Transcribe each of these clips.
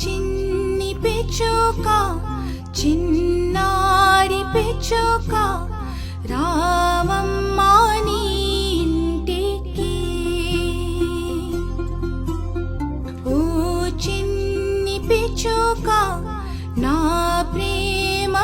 చిన్ని పిచ్చుక చిన్నారి పిచ్చుక రామమ్మా నీ ఇంటికి. ఓ చిన్ని పిచ్చుక నా ప్రేమ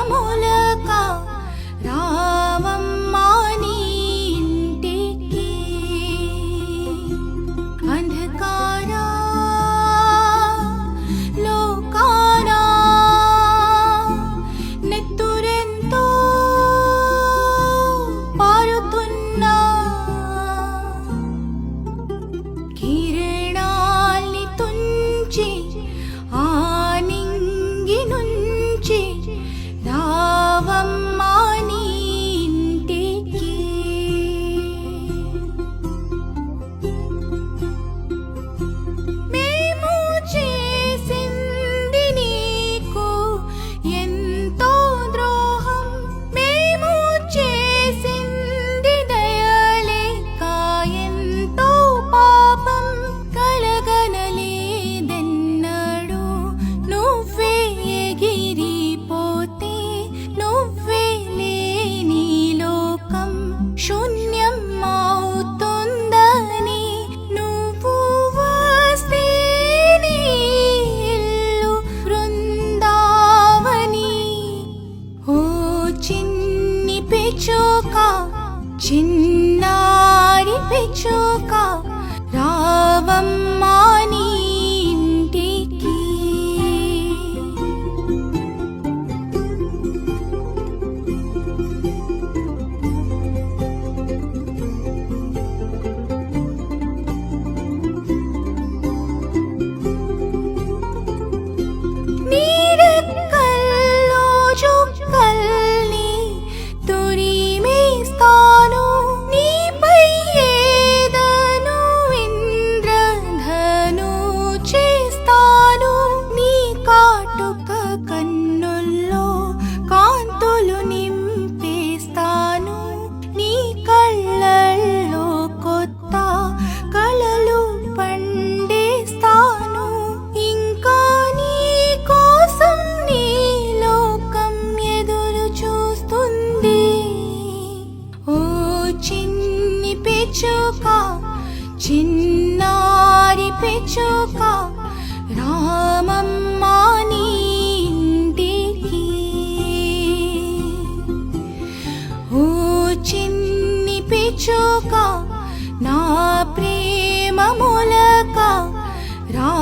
今 పిచుక చిన్నారి పిచుక రామమ్మా నీంటికి. ఓ చిన్ని పిచుక నా ప్రేమ మూలక రా